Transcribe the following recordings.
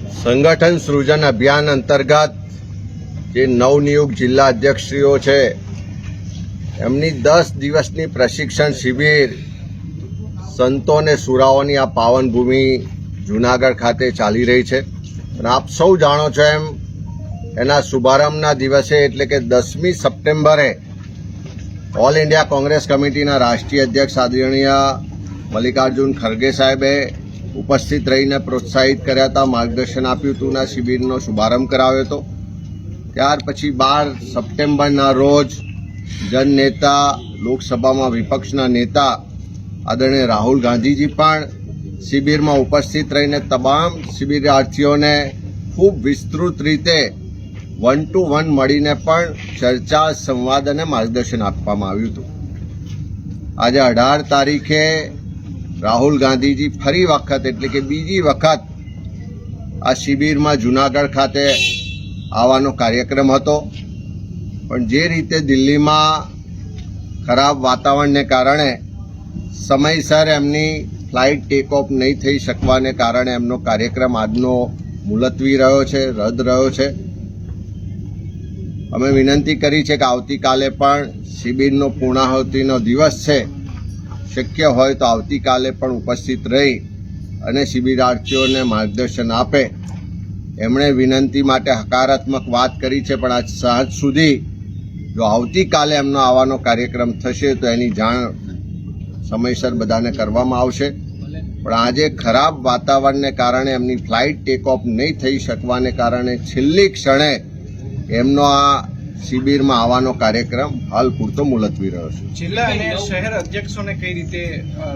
સંગઠન સૃજન અભિયાન અંતર્ગત જે નવનિયુક્ત જિલ્લા અધ્યક્ષશ્રીઓ છે, એમની દસ દિવસની પ્રશિક્ષણ શિબિર સંતો અને સુરાઓની આ પાવનભૂમિ જૂનાગઢ ખાતે ચાલી રહી છે. અને આપ સૌ જાણો છો એમ, એના શુભારંભના દિવસે એટલે કે દસમી સપ્ટેમ્બરે ઓલ ઇન્ડિયા કોંગ્રેસ કમિટીના રાષ્ટ્રીય અધ્યક્ષ આદરણીય મલ્લિકાર્જુન ખરગે સાહેબે ઉપસ્થિત રહીને પ્રોત્સાહિત કર્યા હતા, માર્ગદર્શન આપ્યું હતું અને શિબિરનો શુભારંભ કરાવ્યો હતો. ત્યાર પછી બાર સપ્ટેમ્બરના રોજ જનનેતા, લોકસભામાં વિપક્ષના નેતા આદરણીય રાહુલ ગાંધીજી પણ શિબિરમાં ઉપસ્થિત રહીને તમામ શિબિરાર્થીઓને ખૂબ વિસ્તૃત રીતે વન ટુ વન મળીને પણ ચર્ચા, સંવાદ અને માર્ગદર્શન આપવામાં આવ્યું હતું. આજે અઢાર તારીખે રાહુલ ગાંધીજી ફરી વખત, એટલે કે બીજી વખત આ શિબિરમાં જુનાગઢ ખાતે આવવાનો કાર્યક્રમ હતો. પણ જે રીતે દિલ્હીમાં ખરાબ વાતાવરણને કારણે સમયસર એમની ફ્લાઇટ ટેક ઓફ નહીં થઈ શકવાને કારણે એમનો કાર્યક્રમ આજનો મુલતવી રહ્યો છે, રદ રહ્યો છે. અમે વિનંતી કરી છે કે આવતીકાલે પણ શિબિરનો પૂર્ણાહુતિનો દિવસ છે. શક્ય હોય તો આવતીકાલે પણ ઉપસ્થિત રહી અને શિબિરાર્થીઓને માર્ગદર્શન આપે. એમણે વિનંતી માટે હકારાત્મક વાત કરી છે, પણ આજ સાંજ સુધી જો આવતીકાલે એમનો આવવાનો કાર્યક્રમ થશે, તો એની જાણ સમયસર બધાને કરવામાં આવશે. પણ આજે ખરાબ વાતાવરણને કારણે એમની ફ્લાઇટ ટેક ઓફ નહીં થઈ શકવાને કારણે છેલ્લી ક્ષણે એમનો આ શિબિરમાં આવવાનો કાર્યક્રમ હાલ પૂરતો મુલતવી રહ્યો છે. જિલ્લા અને શહેર અધ્યક્ષોને કઈ રીતે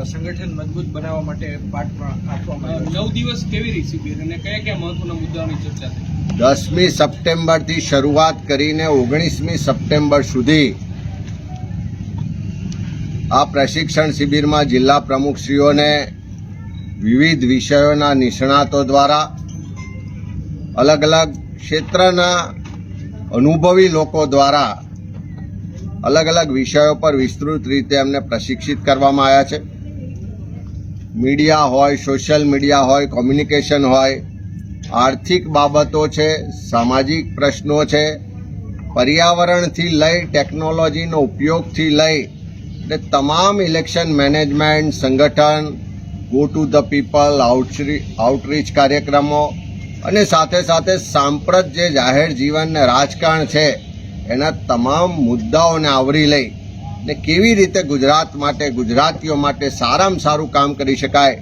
સંગઠન મજબૂત બનાવવા માટે પાઠ આપવામાં આવ્યો નવ દિવસ કેવી રહી શિબિર અને કયા કયા મહત્વના મુદ્દાઓની ચર્ચા થઈ? દસમી સપ્ટેમ્બરથી શરૂઆત કરીને ઓગણીસમી સપ્ટેમ્બર સુધી આ પ્રશિક્ષણ શિબિરમાં જિલ્લા પ્રમુખશ્રીઓને વિવિધ વિષયોના નિષ્ણાતો દ્વારા અલગ અલગ ક્ષેત્રના અનુભવી લોકો દ્વારા અલગ અલગ વિષયો પર વિસ્તૃત રીતે એમને પ્રશિક્ષિત કરવામાં આવ્યા છે. મીડિયા હોય, સોશિયલ મીડિયા હોય, કોમ્યુનિકેશન હોય, આર્થિક બાબતો છે, સામાજિક પ્રશ્નો છે, પર્યાવરણથી લઈ, ટેકનોલોજીનો ઉપયોગથી લઈ, એટલે તમામ ઇલેક્શન મેનેજમેન્ટ, સંગઠન, go to the people outreach કાર્યક્રમો અને સાથે સાથે સાંપ્રત જે જાહેર જીવન ને રાજકારણ છે, એના તમામ મુદ્દાઓને આવરી લઈ ને કેવી રીતે ગુજરાત માટે, ગુજરાતીઓ માટે સારામાં સારું કામ કરી શકાય?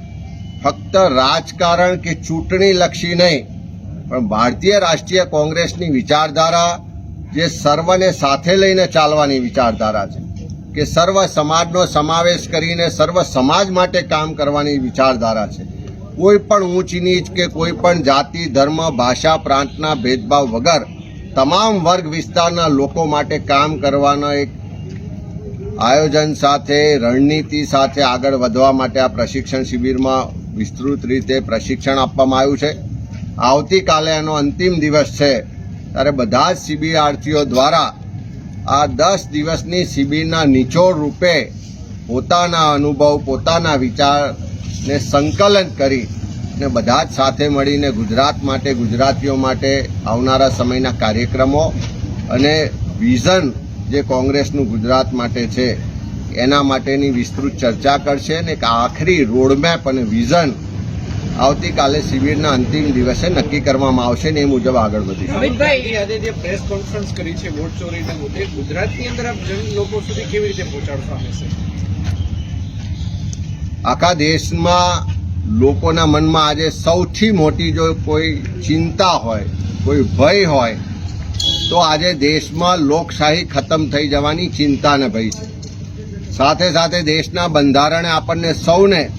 ફક્ત રાજકારણ કે ચૂંટણી લક્ષી નહીં, પણ ભારતીય રાષ્ટ્રીય કોંગ્રેસની વિચારધારા જે સર્વને સાથે લઈને ચાલવાની વિચારધારા છે, કે સર્વ સમાજનો સમાવેશ કરીને સર્વ સમાજ માટે કામ કરવાની વિચારધારા છે. કોઈ પણ ઊંચ નીચ કે કોઈ પણ જાતિ, ધર્મ, ભાષા, પ્રાંતના ભેદભાવ વગર તમામ વર્ગ વિસ્તારના લોકો માટે કામ કરવાના એક આયોજન સાથે, રણનીતિ સાથે આગળ વધવા માટે આ પ્રશિક્ષણ શિબિરમાં વિસ્તૃત રીતે પ્રશિક્ષણ આપવામાં આવ્યું છે. આવતીકાલે એનો અંતિમ દિવસ છે. ત્યારે બધા જ શિબિરાર્થીઓ દ્વારા આ દસ દિવસની શિબિરના નિચોડ રૂપે પોતાના અનુભવ, પોતાના વિચારને સંકલન કરી ને બધા જ સાથે મળીને ગુજરાત માટે, ગુજરાતીઓ માટે આવનારા સમયના કાર્યક્રમો અને વિઝન જે કોંગ્રેસનું ગુજરાત માટે છે, એના માટેની વિસ્તૃત ચર્ચા કરશે ને એક આખરી રોડમેપ અને વિઝન આવતીકાલે શિબિરના અંતિમ દિવસે નક્કી કરવામાં આવશે ને એ મુજબ આગળ કરી છે ગુજરાતની અંદર કેવી રીતે મેસેજ આખા દેશમાં લોકોના મનમાં આજે સૌથી મોટી જો કોઈ ચિંતા હોય, કોઈ ભય હોય, તો આજે દેશમાં લોકશાહી ખતમ થઈ જવાની ચિંતાને ભય છે. સાથે સાથે દેશના બંધારણે આપણને સૌને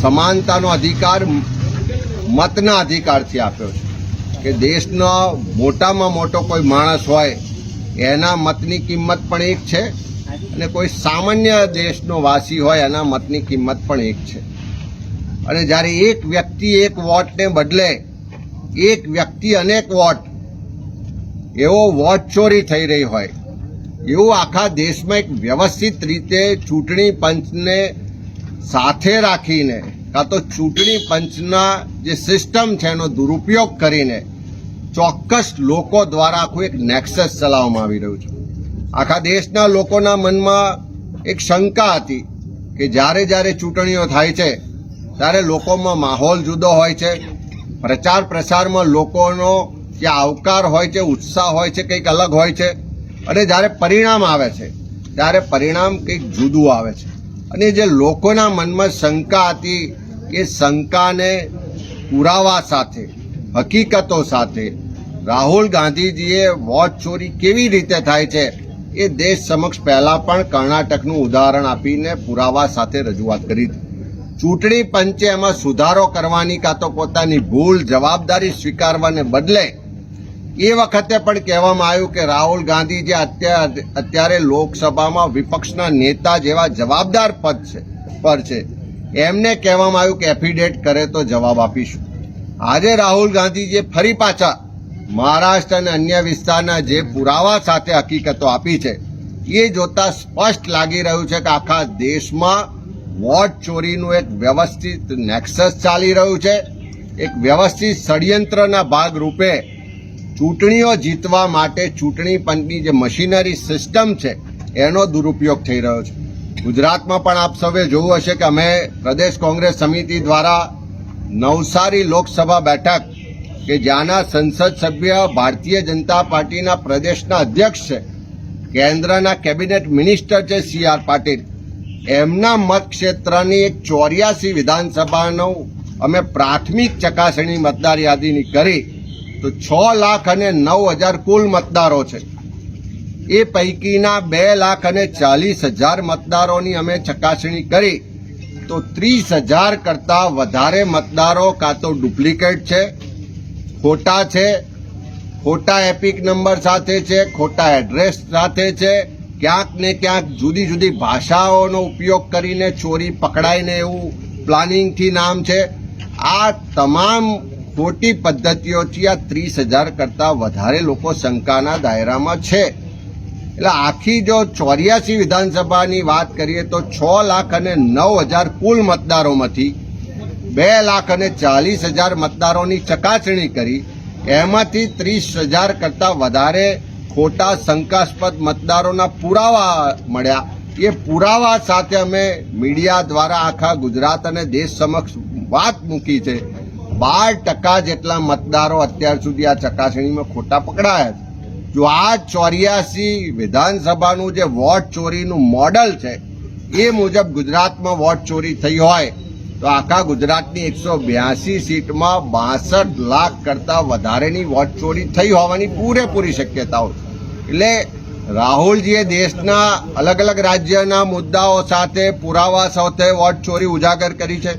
સમાનતાનો અધિકાર, મતના અધિકારથી આપ્યો છે. કે દેશનો મોટામાં મોટો કોઈ માણસ હોય, એના મતની કિંમત પણ એક છે અને કોઈ સામાન્ય દેશનો વાસી હોય, એના મતની કિંમત પણ એક છે. અને જ્યારે એક વ્યક્તિ એક વોટને બદલે, એક વ્યક્તિ અનેક વોટ, એવો વોટ ચોરી થઈ રહી હોય, એવું આખા દેશમાં એક વ્યવસ્થિત રીતે ચૂંટણી પંચને સાથે રાખીને, કાં તો ચૂંટણી પંચના જે સિસ્ટમ છે, એનો દુરુપયોગ કરીને ચોક્કસ લોકો દ્વારા આખું એક નેક્સસ ચલાવવામાં આવી રહ્યું છે. આખા દેશના લોકોના મનમાં એક શંકા હતી કે જ્યારે જ્યારે ચૂંટણીઓ થાય છે, ત્યારે લોકોમાં માહોલ જુદો હોય છે, પ્રચાર પ્રસારમાં લોકોનો જે આવકાર હોય છે, ઉત્સાહ હોય છે, કંઈક અલગ હોય છે. અને જ્યારે પરિણામ આવે છે, ત્યારે પરિણામ કંઈક જુદું આવે છે. અને જે લોકોના મનમાં શંકા હતી, એ શંકાને પુરાવા સાથે, હકીકતો સાથે રાહુલ ગાંધીજીએ વોટ ચોરી કેવી રીતે થાય છે એ દેશ સમક્ષ પહેલા પણ કર્ણાટકનું ઉદાહરણ આપીને પુરાવા સાથે રજૂઆત કરી હતી. ચૂંટણી પંચે એમાં સુધારો કરવાની કાં તો પોતાની ભૂલ જવાબદારી સ્વીકારવાને બદલે એ વખતે પણ કહેવામાં આવ્યું કે રાહુલ ગાંધી જે અત્યારે લોકસભામાં વિપક્ષના નેતા જેવા જવાબદાર પદ છે, પર છે, એમને કહેવામાં આવ્યું કે એફિડેટ કરે તો જવાબ આપીશું. આજે રાહુલ ગાંધીજીએ ફરી પાછા મહારાષ્ટ્ર અને અન્ય વિસ્તારના જે પુરાવા સાથે હકીકતો આપી છે, એ જોતા સ્પષ્ટ લાગી રહ્યું છે કે આખા દેશમાં વોટ ચોરીનું એક વ્યવસ્થિત નેક્સસ ચાલી રહ્યું છે. એક વ્યવસ્થિત ષડયંત્રના ભાગરૂપે ચૂંટણીઓ જીતવા માટે ચૂંટણી પંચની જે મશીનરી સિસ્ટમ છે, એનો દુરુપયોગ થઈ રહ્યો છે. ગુજરાતમાં પણ આપ સૌએ જોયું હશે કે અમે પ્રદેશ કોંગ્રેસ સમિતિ દ્વારા નવસારી લોકસભા બેઠક કે જ્યાંના સંસદ સભ્ય ભારતીય જનતા પાર્ટીના પ્રદેશના અધ્યક્ષ છે. કેન્દ્રના કેબિનેટ મિનિસ્ટર છે સી આર પાટીલ. એમના મત ક્ષેત્રની એક ચોર્યાસી વિધાનસભાનું અમે પ્રાથમિક ચકાસણી મતદાર યાદીની કરી તો છ લાખ અને નવ હજાર કુલ મતદારો છે. એ પૈકીના બે લાખ અને ચાલીસ હજાર મતદારોની અમે ચકાસણી કરી તો ત્રીસ હજાર કરતાં વધારે મતદારો કાં તો ડુપ્લિકેટ છે ખોટા છે, ખોટા એપિક નંબર સાથે છે, ખોટા એડ્રેસ સાથે છે. ક્યાંક ને ક્યાંક જુદી જુદી ભાષાઓનો ઉપયોગ કરીને ચોરી પકડાઈને એવું પ્લાનિંગથી નામ છે. આ તમામ ખોટી પદ્ધતિઓથી આ ત્રીસ હજાર કરતાં વધારે લોકો શંકાના દાયરામાં છે. એટલે આખી જો ચોર્યાસી વિધાનસભાની વાત કરીએ તો છ લાખ અને નવ હજાર કુલ મતદારોમાંથી બે લાખ અને ચાલીસ હજાર મતદારોની ચકાસણી કરી. એમાંથી ત્રીસ હજાર કરતાં વધારે ખોટા શંકાસ્પદ મતદારોના પુરાવા મળ્યા. એ પુરાવા સાથે અમે મીડિયા દ્વારા આખા ગુજરાત અને દેશ સમક્ષ વાત મૂકી છે. બાર ટકા જેટલા મતદારો અત્યાર સુધી આ ચકાસણીમાં ખોટા પકડાયા છે. જો આ ચોર્યાસી વિધાનસભાનું જે વોટ ચોરીનું મોડલ છે, એ મુજબ ગુજરાતમાં વોટ ચોરી થઈ હોય તો આખા ગુજરાતની એકસો બ્યાસી સીટમાં બાસઠ લાખ કરતાં વધારેની વોટ ચોરી થઈ હોવાની પૂરેપૂરી શક્યતાઓ. એટલે રાહુલજીએ દેશના અલગ અલગ રાજ્યના મુદ્દાઓ સાથે, પુરાવા સાથે વોટ ચોરી ઉજાગર કરી છે.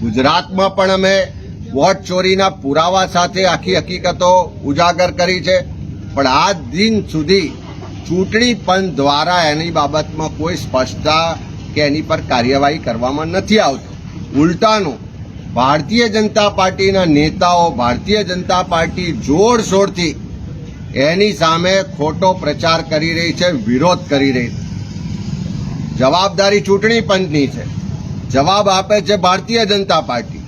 ગુજરાતમાં પણ અમે વોટ ચોરીના પુરાવા સાથે આખી હકીકતો ઉજાગર કરી છે. પણ આ દિન સુધી ચૂંટણી પંચ દ્વારા એની બાબતમાં કોઈ સ્પષ્ટતા કે એની પર કાર્યવાહી કરવામાં નથી આવતી. ઉલટાનું. ભારતીય જનતા પાર્ટીના નેતાઓ ભારતીય જનતા પાર્ટી જોરશોરથી એની સામે ખોટો પ્રચાર કરી રહી છે, વિરોધ કરી રહી છે. જવાબદારી ચૂંટણી પંચની છે. જવાબ આપે છે ભારતીય જનતા પાર્ટી.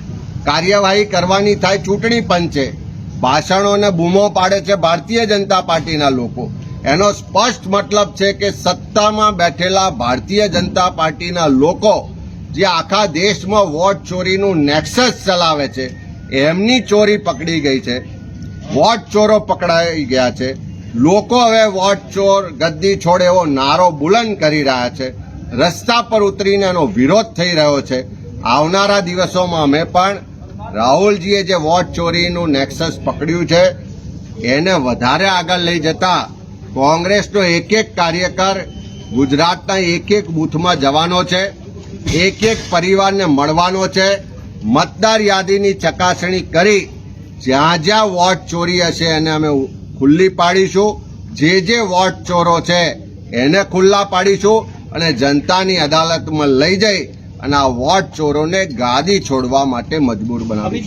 કાર્યવાહી કરવાની થાય ચૂંટણી પંચે. ભાષણોને બૂમો પાડે છે ભારતીય જનતા પાર્ટીના લોકો. એનો સ્પષ્ટ મતલબ છે કે સત્તામાં બેઠેલા ભારતીય જનતા પાર્ટીના લોકો જે આખા દેશમાં વોટ ચોરીનું નેક્સસ ચલાવે છે, એમની ચોરી પકડી ગઈ છે. વોટ ચોરો પકડાઈ ગયા છે. લોકો હવે વોટ ચોર, ગદ્દી છોડ એવો નારો બુલંદ કરી રહ્યા છે. રસ્તા પર ઉતરીને એનો વિરોધ થઈ રહ્યો છે. આવનારા દિવસોમાં અમે પણ રાહુલજીએ જે વોટ ચોરીનું નેક્સસ પકડ્યું છે, એને વધારે આગળ લઈ જતા કોંગ્રેસનો એક એક કાર્યકર ગુજરાતના એક એક બૂથમાં જવાનો છે. એક એક પરિવારને મળવાનો છે. મતદાર યાદીની ચકાસણી કરી જ્યાં જ્યાં વોટ ચોરી હશે એને અમે ખુલ્લી પાડીશું. જે જે વોટ ચોરો છે એને ખુલ્લા પાડીશું અને જનતાની અદાલતમાં લઈ જઈ અને આ વોટ ચોરોને ગાદી છોડવા માટે મજબૂર બનાવીશું.